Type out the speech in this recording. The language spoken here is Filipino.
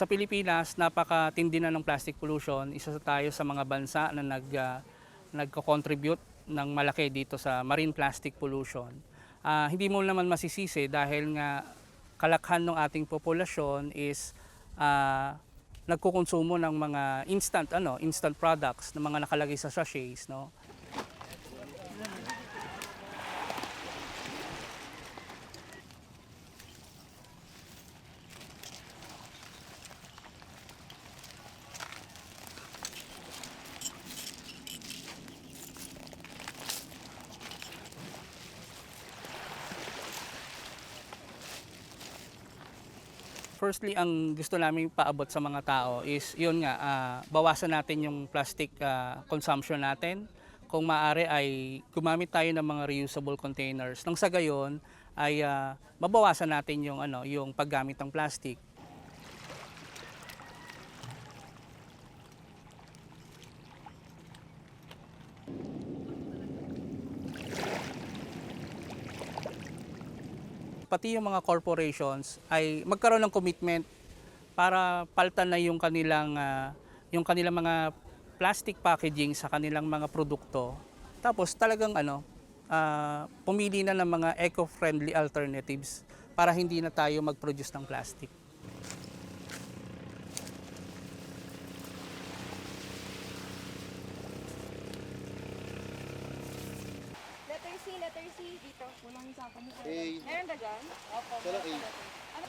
sa Pilipinas, napakatindi na ng plastic pollution. Isa sa tayo sa mga bansa na nag, ah, nagko-contribute ng malaki dito sa marine plastic pollution. Ah, hindi mo naman masisisi dahil nga kalakhan ng ating populasyon is ah, nagkukonsumo ng mga instant ano, instant products na mga nakalagay sa sachets, no. Firstly, ang gusto namin paabot sa mga tao is yun nga, ah, bawasan natin yung plastic ah, consumption natin. Kung maaari ay gumamit tayo ng mga reusable containers. Nang sa gayon ay ah, mabawasan natin yung ano, yung paggamit ng plastic. Pati yung mga corporations ay magkaroon ng commitment para paltan na yung kanilang ah, yung kanilang mga plastic packaging sa kanilang mga produkto. Tapos talagang ano, ah, pumili na ng mga eco-friendly alternatives para hindi na tayo mag-produce ng plastic. Letter C, letter C. Dito. Walang isa pa mo. Meron ba dyan? Opo. Walang A. Ano?